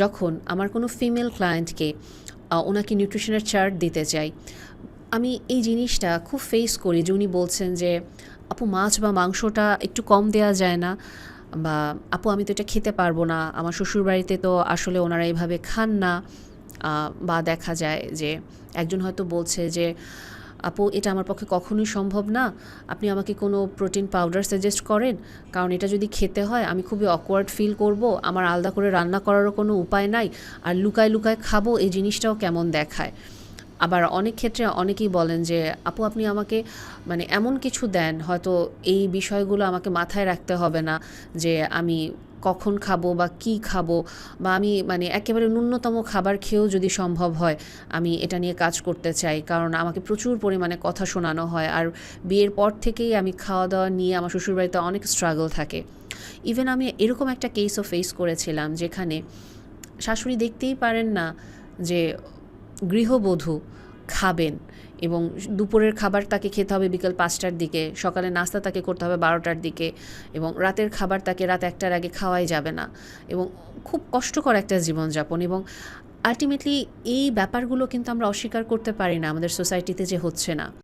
যখন আমার কোনো ফিমেল ক্লায়েন্টকে ওনাকে নিউট্রিশনের চার্ট দিতে চাই, আমি এই জিনিসটা খুব ফেস করি যে উনি বলছেন যে, আপু, মাছ বা মাংসটা একটু কম দেওয়া যায় না, বা আপু, আমি তো এটা খেতে পারব না, আমার শ্বশুরবাড়িতে তো আসলে ওনারা এইভাবে খান না। বা দেখা যায় যে একজন হয়তো বলছে যে আপু, এটা আমার পক্ষে কখনোই সম্ভব না। আপনি আমাকে কোনো প্রোটিন পাউডার সাজেস্ট করেন? কারণ এটা যদি খেতে হয়, আমি খুবই অকওয়ার্ড ফিল করব। আমার আলাদা করে রান্না করারও কোনো উপায় নাই। আর লুকায় লুকায় খাব, এই জিনিসটাও কেমন দেখায়? আবার অনেক ক্ষেত্রে অনেকেই বলেন যে, আপু, আপনি আমাকে মানে এমন কিছু দেন, হয়তো এই বিষয়গুলো আমাকে মাথায় রাখতে হবে না যে আমি কখন খাব বা কি খাব বা আমি মানে একেবারে ন্যূনতম খাবার খেয়েও যদি সম্ভব হয়, আমি এটা নিয়ে কাজ করতে চাই। কারণ আমাকে প্রচুর পরিমাণে কথা শোনানো হয় আর বিয়ের পর থেকেই আমি খাওয়া দাওয়া নিয়ে আমার শ্বশুরবাড়িতে অনেক স্ট্রাগল থাকে। ইভেন আমি এরকম একটা কেসও ফেস করেছিলাম যেখানে শাশুড়ি দেখতেই পারেন না যে গৃহবধূ খাবেন এবং দুপুরের খাবার তাকে খেতে হবে বিকেল পাঁচটার দিকে, সকালে নাস্তা তাকে করতে হবে বারোটার দিকে এবং রাতের খাবার তাকে রাত একটার আগে খাওয়াই যাবে না এবং খুব কষ্টকর একটা জীবনযাপন এবং আলটিমেটলি এই ব্যাপারগুলো কিন্তু আমরা অস্বীকার করতে পারি না আমাদের সোসাইটিতে যে হচ্ছে না।